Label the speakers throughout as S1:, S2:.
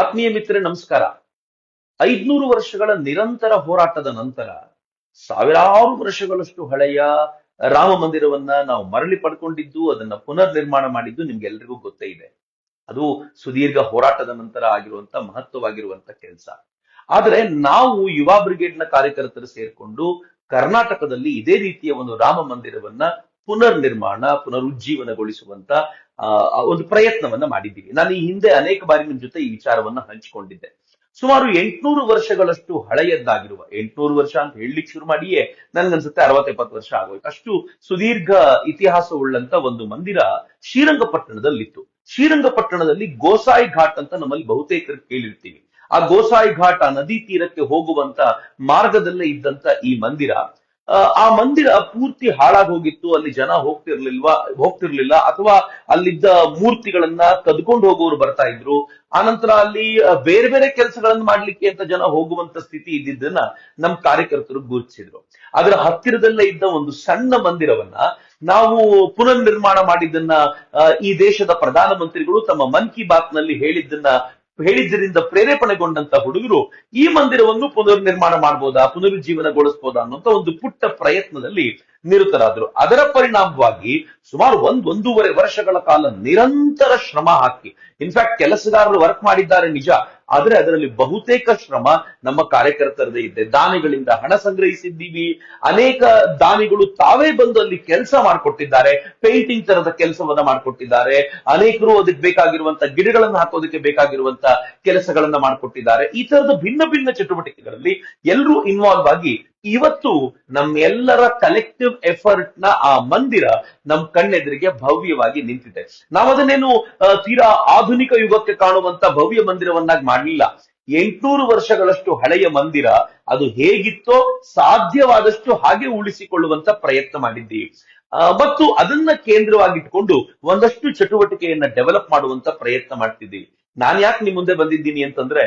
S1: ಆತ್ಮೀಯ ಮಿತ್ರರೇ, ನಮಸ್ಕಾರ. ಐದ್ನೂರು ವರ್ಷಗಳ ನಿರಂತರ ಹೋರಾಟದ ನಂತರ ಸಾವಿರಾರು ವರ್ಷಗಳಷ್ಟು ಹಳೆಯ ರಾಮ ಮಂದಿರವನ್ನ ನಾವು ಮರಳಿ ಪಡ್ಕೊಂಡಿದ್ದು, ಅದನ್ನ ಪುನರ್ ನಿರ್ಮಾಣ ಮಾಡಿದ್ದು ನಿಮ್ಗೆಲ್ರಿಗೂ ಗೊತ್ತೇ ಇದೆ. ಅದು ಸುದೀರ್ಘ ಹೋರಾಟದ ನಂತರ ಆಗಿರುವಂತ ಮಹತ್ವವಾಗಿರುವಂತ ಕೆಲಸ. ಆದರೆ ನಾವು ಯುವ ಬ್ರಿಗೇಡ್ನ ಕಾರ್ಯಕರ್ತರು ಸೇರ್ಕೊಂಡು ಕರ್ನಾಟಕದಲ್ಲಿ ಇದೇ ರೀತಿಯ ಒಂದು ರಾಮ ಮಂದಿರವನ್ನ ಪುನರ್ ನಿರ್ಮಾಣ, ಪುನರುಜ್ಜೀವನಗೊಳಿಸುವಂತ ಒಂದು ಪ್ರಯತ್ನವನ್ನ ಮಾಡಿದ್ದೀವಿ. ನಾನು ಈ ಹಿಂದೆ ಅನೇಕ ಬಾರಿ ನಿಮ್ ಜೊತೆ ಈ ವಿಚಾರವನ್ನ ಹಂಚಿಕೊಂಡಿದ್ದೆ. ಸುಮಾರು ಎಂಟ್ನೂರು ವರ್ಷಗಳಷ್ಟು ಹಳೆಯದ್ದಾಗಿರುವ, ಎಂಟ್ನೂರು ವರ್ಷ ಅಂತ ಹೇಳಲಿಕ್ಕೆ ಶುರು ಮಾಡಿಯೇ ನನ್ಗನ್ಸುತ್ತೆ ಅರವತ್ತೆಪ್ಪತ್ತು ವರ್ಷ ಆಗೋಯ್ತು. ಅಷ್ಟು ಸುದೀರ್ಘ ಇತಿಹಾಸವುಳ್ಳಂತ ಒಂದು ಮಂದಿರ ಶ್ರೀರಂಗಪಟ್ಟಣದಲ್ಲಿತ್ತು. ಶ್ರೀರಂಗಪಟ್ಟಣದಲ್ಲಿ ಗೋಸಾಯಿ ಘಾಟ್ ಅಂತ ನಮ್ಮಲ್ಲಿ ಬಹುತೇಕರು ಕೇಳಿರ್ತೀವಿ. ಆ ಗೋಸಾಯಿ ಘಾಟ್ ಆ ನದಿ ತೀರಕ್ಕೆ ಹೋಗುವಂತ ಮಾರ್ಗದಲ್ಲೇ ಇದ್ದಂತ ಈ ಮಂದಿರ ಆ, ಮಂದಿರ ಪೂರ್ತಿ ಹಾಳಾಗಿ ಹೋಗಿತ್ತು ಅಲ್ಲಿ ಜನ ಹೋಗ್ತಿರ್ಲಿಲ್ವಾ ಹೋಗ್ತಿರ್ಲಿಲ್ಲ ಅಥವಾ ಅಲ್ಲಿದ್ದ ಮೂರ್ತಿಗಳನ್ನ ಕದ್ಕೊಂಡು ಹೋಗೋರು ಬರ್ತಾ ಇದ್ರು. ಆನಂತರ ಅಲ್ಲಿ ಬೇರೆ ಬೇರೆ ಕೆಲಸಗಳನ್ನ ಮಾಡ್ಲಿಕ್ಕೆ ಅಂತ ಜನ ಹೋಗುವಂತ ಸ್ಥಿತಿ ಇದ್ದಿದ್ದನ್ನ ನಮ್ ಕಾರ್ಯಕರ್ತರು ಗುರುತಿಸಿದ್ರು. ಅದರ ಹತ್ತಿರದಲ್ಲೇ ಇದ್ದ ಒಂದು ಸಣ್ಣ ಮಂದಿರವನ್ನ ನಾವು ಪುನರ್ ನಿರ್ಮಾಣ ಮಾಡಿದ್ದನ್ನ ಈ ದೇಶದ ಪ್ರಧಾನಮಂತ್ರಿಗಳು ತಮ್ಮ ಮನ್ ಕಿ ಬಾತ್ನಲ್ಲಿ ಹೇಳಿದ್ದನ್ನ ಹೇಳಿದ್ದರಿಂದ ಪ್ರೇರೇಪಣೆಗೊಂಡಂತ ಹುಡುಗರು ಈ ಮಂದಿರವನ್ನು ಪುನರ್ ನಿರ್ಮಾಣ ಮಾಡಬಹುದಾ ಅನ್ನುವಂತ ಒಂದು ಪುಟ್ಟ ಪ್ರಯತ್ನದಲ್ಲಿ ನಿರತರಾದರು. ಅದರ ಪರಿಣಾಮವಾಗಿ ಸುಮಾರು ಒಂದ್ ಒಂದೂವರೆ ವರ್ಷಗಳ ಕಾಲ ನಿರಂತರ ಶ್ರಮ ಹಾಕಿ ಇನ್ಫ್ಯಾಕ್ಟ್ ಕೆಲಸಗಾರರು ವರ್ಕ್ ಮಾಡಿದ್ದಾರೆ ನಿಜ, ಆದ್ರೆ ಅದರಲ್ಲಿ ಬಹುತೇಕ ಶ್ರಮ ನಮ್ಮ ಕಾರ್ಯಕರ್ತರದೇ ಇದೆ. ದಾನಿಗಳಿಂದ ಹಣ ಸಂಗ್ರಹಿಸಿದ್ದೀವಿ, ಅನೇಕ ದಾನಿಗಳು ತಾವೇ ಬಂದು ಅಲ್ಲಿ ಕೆಲಸ ಮಾಡಿಕೊಟ್ಟಿದ್ದಾರೆ ಪೇಂಟಿಂಗ್ ತರದ ಕೆಲಸವನ್ನ ಮಾಡಿಕೊಟ್ಟಿದ್ದಾರೆ, ಅನೇಕರು ಅದಕ್ಕೆ ಬೇಕಾಗಿರುವಂತಹ ಗಿಡಗಳನ್ನ ಹಾಕೋದಕ್ಕೆ ಬೇಕಾಗಿರುವಂತ ಕೆಲಸಗಳನ್ನ ಮಾಡಿಕೊಟ್ಟಿದ್ದಾರೆ. ಈ ತರದ ಭಿನ್ನ ಭಿನ್ನ ಚಟುವಟಿಕೆಗಳಲ್ಲಿ ಎಲ್ಲರೂ ಇನ್ವಾಲ್ವ್ ಆಗಿ ಇವತ್ತು ನಮ್ಮೆಲ್ಲರ ಕಲೆಕ್ಟಿವ್ ಎಫರ್ಟ್ನ ಆ ಮಂದಿರ ನಮ್ ಕಣ್ಣೆದುರಿಗೆ ಭವ್ಯವಾಗಿ ನಿಂತಿದೆ. ನಾವು ಅದನ್ನೇನು ತೀರಾ ಆಧುನಿಕ ಯುಗಕ್ಕೆ ಕಾಣುವಂತ ಭವ್ಯ ಮಂದಿರವನ್ನಾಗಿ ಮಾಡಲಿಲ್ಲ. ಎಂಟುನೂರು ವರ್ಷಗಳಷ್ಟು ಹಳೆಯ ಮಂದಿರ ಅದು ಹೇಗಿತ್ತೋ ಸಾಧ್ಯವಾದಷ್ಟು ಹಾಗೆ ಉಳಿಸಿಕೊಳ್ಳುವಂತ ಪ್ರಯತ್ನ ಮಾಡಿದ್ದೀವಿ. ಮತ್ತು ಅದನ್ನ ಕೇಂದ್ರವಾಗಿಟ್ಕೊಂಡು ಒಂದಷ್ಟು ಚಟುವಟಿಕೆಯನ್ನ ಡೆವಲಪ್ ಮಾಡುವಂತ ಪ್ರಯತ್ನ ಮಾಡ್ತಿದ್ದೀವಿ. ನಾನ್ ಯಾಕೆ ನಿಮ್ ಮುಂದೆ ಬಂದಿದ್ದೀನಿ ಅಂತಂದ್ರೆ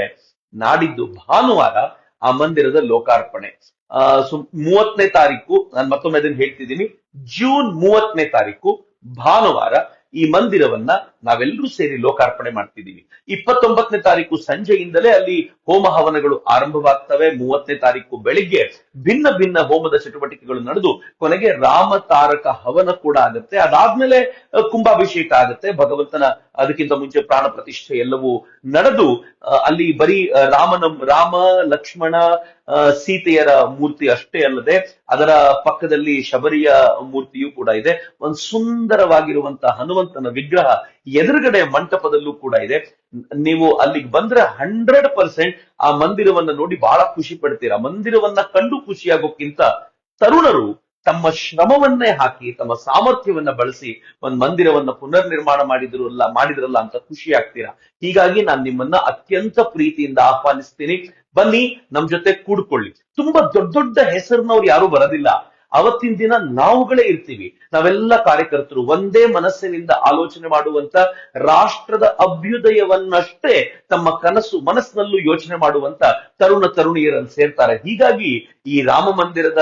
S1: ನಾಡಿದ್ದು ಭಾನುವಾರ ಆ ಮಂದಿರದ ಲೋಕಾರ್ಪಣೆ. ಆ ಮೂವತ್ತನೇ ತಾರೀಕು ನಾನು ಮತ್ತೊಮ್ಮೆ ಅದನ್ನ ಹೇಳ್ತಿದ್ದೀನಿ. ಜೂನ್ ಮೂವತ್ತನೇ ತಾರೀಕು ಭಾನುವಾರ ಈ ಮಂದಿರವನ್ನ ನಾವೆಲ್ಲರೂ ಸೇರಿ ಲೋಕಾರ್ಪಣೆ ಮಾಡ್ತಿದ್ದೀವಿ. ಇಪ್ಪತ್ತೊಂಬತ್ತನೇ ತಾರೀಕು ಸಂಜೆಯಿಂದಲೇ ಅಲ್ಲಿ ಹೋಮ ಹವನಗಳು ಆರಂಭವಾಗ್ತವೆ. ಮೂವತ್ತನೇ ತಾರೀಕು ಬೆಳಿಗ್ಗೆ ಭಿನ್ನ ಭಿನ್ನ ಹೋಮದ ಚಟುವಟಿಕೆಗಳು ನಡೆದು ಕೊನೆಗೆ ರಾಮ ತಾರಕ ಹವನ ಕೂಡ ಆಗುತ್ತೆ. ಅದಾದ್ಮೇಲೆ ಕುಂಭಾಭಿಷೇಕ ಆಗುತ್ತೆ. ಭಗವಂತನ ಅದಕ್ಕಿಂತ ಮುಂಚೆ ಪ್ರಾಣ ಪ್ರತಿಷ್ಠೆ ಎಲ್ಲವೂ ನಡೆದು ಅಲ್ಲಿ ಬರೀ ರಾಮನ, ರಾಮ, ಲಕ್ಷ್ಮಣ ಸೀತೆಯರ ಮೂರ್ತಿ ಅಷ್ಟೇ ಅಲ್ಲದೆ ಅದರ ಪಕ್ಕದಲ್ಲಿ ಶಬರಿಯ ಮೂರ್ತಿಯೂ ಕೂಡ ಇದೆ. ಒಂದು ಸುಂದರವಾಗಿರುವಂತಹ ಹನುಮಂತನ ವಿಗ್ರಹ ಎದುರುಗಡೆ ಮಂಟಪದಲ್ಲೂ ಕೂಡ ಇದೆ. ನೀವು ಅಲ್ಲಿಗೆ ಬಂದ್ರೆ ಹಂಡ್ರೆಡ್ ಪರ್ಸೆಂಟ್ ಆ ಮಂದಿರವನ್ನ ನೋಡಿ ಬಹಳ ಖುಷಿ ಪಡ್ತೀರಾ. ಮಂದಿರವನ್ನ ಕಂಡು ಖುಷಿಯಾಗೋಕ್ಕಿಂತ ತರುಣರು ತಮ್ಮ ಶ್ರಮವನ್ನೇ ಹಾಕಿ, ತಮ್ಮ ಸಾಮರ್ಥ್ಯವನ್ನ ಬಳಸಿ ಒಂದ್ ಮಂದಿರವನ್ನ ಪುನರ್ ನಿರ್ಮಾಣ ಮಾಡಿದ್ರಲ್ಲ ಮಾಡಿದ್ರಲ್ಲ ಅಂತ ಖುಷಿ ಆಗ್ತೀರಾ. ಹೀಗಾಗಿ ನಾನು ನಿಮ್ಮನ್ನ ಅತ್ಯಂತ ಪ್ರೀತಿಯಿಂದ ಆಹ್ವಾನಿಸ್ತೀನಿ. ಬನ್ನಿ, ನಮ್ ಜೊತೆ ಕೂಡ್ಕೊಳ್ಳಿ. ತುಂಬಾ ದೊಡ್ಡ ದೊಡ್ಡ ಹೆಸರಿನವ್ರು ಯಾರು ಬರೋದಿಲ್ಲ. ಅವತ್ತಿನ ದಿನ ನಾವುಗಳೇ ಇರ್ತೀವಿ. ನಾವೆಲ್ಲ ಕಾರ್ಯಕರ್ತರು ಒಂದೇ ಮನಸ್ಸಿನಿಂದ ಆಲೋಚನೆ ಮಾಡುವಂತ ರಾಷ್ಟ್ರದ ಅಭ್ಯುದಯವನ್ನಷ್ಟೇ ತಮ್ಮ ಕನಸು ಮನಸ್ಸಿನಲ್ಲೂ ಯೋಚನೆ ಮಾಡುವಂತ ತರುಣ ತರುಣಿಯರನ್ನು ಸೇರ್ತಾರೆ. ಹೀಗಾಗಿ ಈ ರಾಮ ಮಂದಿರದ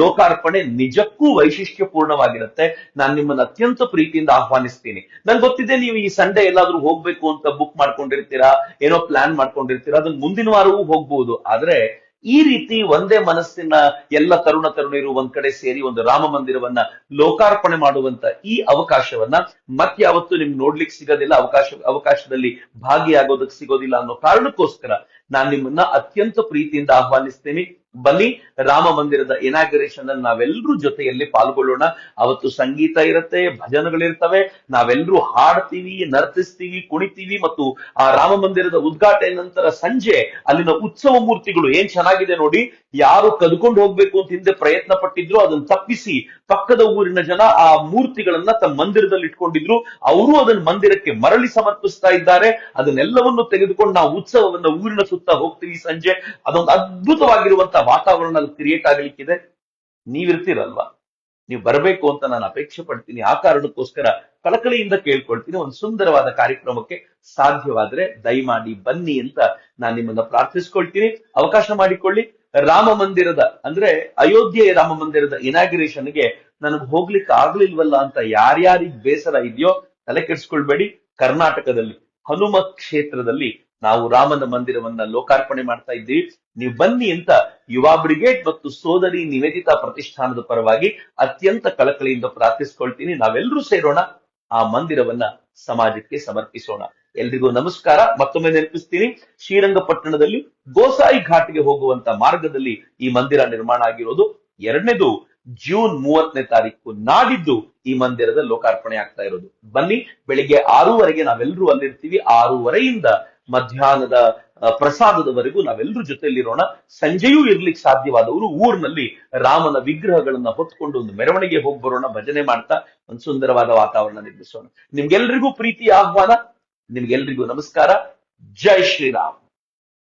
S1: ಲೋಕಾರ್ಪಣೆ ನಿಜಕ್ಕೂ ವೈಶಿಷ್ಟ್ಯಪೂರ್ಣವಾಗಿರುತ್ತೆ. ನಾನು ನಿಮ್ಮನ್ನ ಅತ್ಯಂತ ಪ್ರೀತಿಯಿಂದ ಆಹ್ವಾನಿಸ್ತೀನಿ. ನನ್ಗೆ ಗೊತ್ತಿದೆ ನೀವು ಈ ಸಂಡೇ ಎಲ್ಲಾದ್ರೂ ಹೋಗ್ಬೇಕು ಅಂತ ಬುಕ್ ಮಾಡ್ಕೊಂಡಿರ್ತೀರಾ, ಏನೋ ಪ್ಲಾನ್ ಮಾಡ್ಕೊಂಡಿರ್ತೀರಾ ಅದನ್ನ ಮುಂದಿನ ವಾರವೂ ಹೋಗ್ಬಹುದು ಆದ್ರೆ ಈ ರೀತಿ ಒಂದೇ ಮನಸ್ಸಿನ ಎಲ್ಲ ತರುಣ ತರುಣಿಯರು ಒಂದ್ ಕಡೆ ಸೇರಿ ಒಂದು ರಾಮ ಮಂದಿರವನ್ನ ಲೋಕಾರ್ಪಣೆ ಮಾಡುವಂತ ಈ ಅವಕಾಶವನ್ನ ಮತ್ಯಾವತ್ತೂ ನಿಮ್ಗೆ ನೋಡ್ಲಿಕ್ಕೆ ಸಿಗೋದಿಲ್ಲ, ಅವಕಾಶ, ಅವಕಾಶದಲ್ಲಿ ಭಾಗಿಯಾಗೋದಕ್ಕೆ ಸಿಗೋದಿಲ್ಲ ಅನ್ನೋ ಕಾರಣಕ್ಕೋಸ್ಕರ ನಾನ್ ನಿಮ್ಮನ್ನ ಅತ್ಯಂತ ಪ್ರೀತಿಯಿಂದ ಆಹ್ವಾನಿಸ್ತೇನೆ. ಬನ್ನಿ, ರಾಮ ಮಂದಿರದ ಇನಾಗ್ರೇಷನ್ ಅಲ್ಲಿ ನಾವೆಲ್ಲರೂ ಜೊತೆಯಲ್ಲಿ ಪಾಲ್ಗೊಳ್ಳೋಣ. ಅವತ್ತು ಸಂಗೀತ ಇರುತ್ತೆ, ಭಜನೆಗಳಿರ್ತವೆ. ನಾವೆಲ್ಲರೂ ಹಾಡ್ತೀವಿ, ನರ್ತಿಸ್ತೀವಿ, ಕುಣಿತೀವಿ ಮತ್ತು ಆ ರಾಮ ಮಂದಿರದ ಉದ್ಘಾಟನೆ ನಂತರ ಸಂಜೆ ಅಲ್ಲಿನ ಉತ್ಸವ ಮೂರ್ತಿಗಳು ಏನ್ ಚೆನ್ನಾಗಿದೆ ನೋಡಿ. ಯಾರು ಕದ್ಕೊಂಡು ಹೋಗ್ಬೇಕು ಅಂತ ಹಿಂದೆ ಪ್ರಯತ್ನ ಪಟ್ಟಿದ್ರು, ಅದನ್ನ ತಪ್ಪಿಸಿ ಪಕ್ಕದ ಊರಿನ ಜನ ಆ ಮೂರ್ತಿಗಳನ್ನ ತಮ್ಮ ಮಂದಿರದಲ್ಲಿ ಇಟ್ಕೊಂಡಿದ್ರು. ಅವರು ಅದನ್ನ ಮಂದಿರಕ್ಕೆ ಮರಳಿ ಸಮರ್ಪಿಸ್ತಾ ಇದ್ದಾರೆ. ಅದನ್ನೆಲ್ಲವನ್ನು ತೆಗೆದುಕೊಂಡು ನಾವು ಉತ್ಸವವನ್ನ ಊರಿನ ಸುತ್ತ ಹೋಗ್ತೀವಿ ಸಂಜೆ. ಅದೊಂದು ಅದ್ಭುತವಾಗಿರುವಂತಹ ವಾತಾವರಣ ಕ್ರಿಯೇಟ್ ಆಗ್ಲಿಕ್ಕಿದೆ. ನೀವಿರ್ತೀರಲ್ವಾ? ನೀವು ಬರಬೇಕು ಅಂತ ನಾನು ಅಪೇಕ್ಷೆ ಪಡ್ತೀನಿ. ಆ ಕಾರಣಕ್ಕೋಸ್ಕರ ಕಳಕಳಿಯಿಂದ ಕೇಳ್ಕೊಳ್ತೀನಿ. ಒಂದು ಸುಂದರವಾದ ಕಾರ್ಯಕ್ರಮಕ್ಕೆ ಸಾಧ್ಯವಾದ್ರೆ ದಯಮಾಡಿ ಬನ್ನಿ ಅಂತ ನಾನು ನಿಮ್ಮನ್ನ ಪ್ರಾರ್ಥಿಸ್ಕೊಳ್ತೀನಿ. ಅವಕಾಶ ಮಾಡಿಕೊಳ್ಳಿ. ರಾಮ ಮಂದಿರದ, ಅಂದ್ರೆ ಅಯೋಧ್ಯೆಯ ರಾಮ ಮಂದಿರದ ಇನಾಗ್ರೇಷನ್ಗೆ ನನಗೆ ಹೋಗ್ಲಿಕ್ಕೆ ಆಗ್ಲಿಲ್ವಲ್ಲ ಅಂತ ಯಾರ್ಯಾರಿಗ್ ಬೇಸರ ಇದೆಯೋ ತಲೆ ಕೆಡಿಸ್ಕೊಳ್ಬೇಡಿ. ಕರ್ನಾಟಕದಲ್ಲಿ ಹನುಮ ಕ್ಷೇತ್ರದಲ್ಲಿ ನಾವು ರಾಮನ ಮಂದಿರವನ್ನ ಲೋಕಾರ್ಪಣೆ ಮಾಡ್ತಾ ಇದ್ದೀವಿ ನೀವು ಬನ್ನಿ ಅಂತ ಯುವ ಬ್ರಿಗೇಡ್ ಮತ್ತು ಸೋದರಿ ನಿವೇದಿತಾ ಪ್ರತಿಷ್ಠಾನದ ಪರವಾಗಿ ಅತ್ಯಂತ ಕಳಕಳಿಯಿಂದ ಪ್ರಾರ್ಥಿಸ್ಕೊಳ್ತೀನಿ. ನಾವೆಲ್ಲರೂ ಸೇರೋಣ. ಆ ಮಂದಿರವನ್ನ ಸಮಾಜಕ್ಕೆ ಸಮರ್ಪಿಸೋಣ. ಎಲ್ರಿಗೂ ನಮಸ್ಕಾರ. ಮತ್ತೊಮ್ಮೆ ನೆನಪಿಸ್ತೀನಿ, ಶ್ರೀರಂಗಪಟ್ಟಣದಲ್ಲಿ ಗೋಸಾಯಿ ಘಾಟ್ಗೆ ಹೋಗುವಂತ ಮಾರ್ಗದಲ್ಲಿ ಈ ಮಂದಿರ ನಿರ್ಮಾಣ ಆಗಿರೋದು. ಎರಡನೇದು ಜೂನ್ ಮೂವತ್ತನೇ ತಾರೀಕು ನಾಡಿದ್ದು ಈ ಮಂದಿರದ ಲೋಕಾರ್ಪಣೆ ಆಗ್ತಾ ಇರೋದು. ಬನ್ನಿ, ಬೆಳಿಗ್ಗೆ ಆರೂವರೆಗೆ ನಾವೆಲ್ಲರೂ ಅಲ್ಲಿರ್ತೀವಿ. ಆರೂವರೆಯಿಂದ ಮಧ್ಯಾಹ್ನದ ಪ್ರಸಾದದವರೆಗೂ ನಾವೆಲ್ಲರೂ ಜೊತೆಯಲ್ಲಿರೋಣ. ಸಂಜೆಯೂ ಇರ್ಲಿಕ್ಕೆ ಸಾಧ್ಯವಾದವರು ಊರಿನಲ್ಲಿ ರಾಮನ ವಿಗ್ರಹಗಳನ್ನ ಹೊತ್ಕೊಂಡು ಒಂದು ಮೆರವಣಿಗೆ ಹೋಗಿ ಬರೋಣ, ಭಜನೆ ಮಾಡ್ತಾ, ಒಂದು ಸುಂದರವಾದ ವಾತಾವರಣ ನಿರ್ಮಿಸೋಣ. ನಿಮ್ಗೆಲ್ರಿಗೂ ಪ್ರೀತಿ ಆಹ್ವಾನ. ನಿಮ್ಗೆಲ್ರಿಗೂ ನಮಸ್ಕಾರ. ಜೈ ಶ್ರೀರಾಮ್.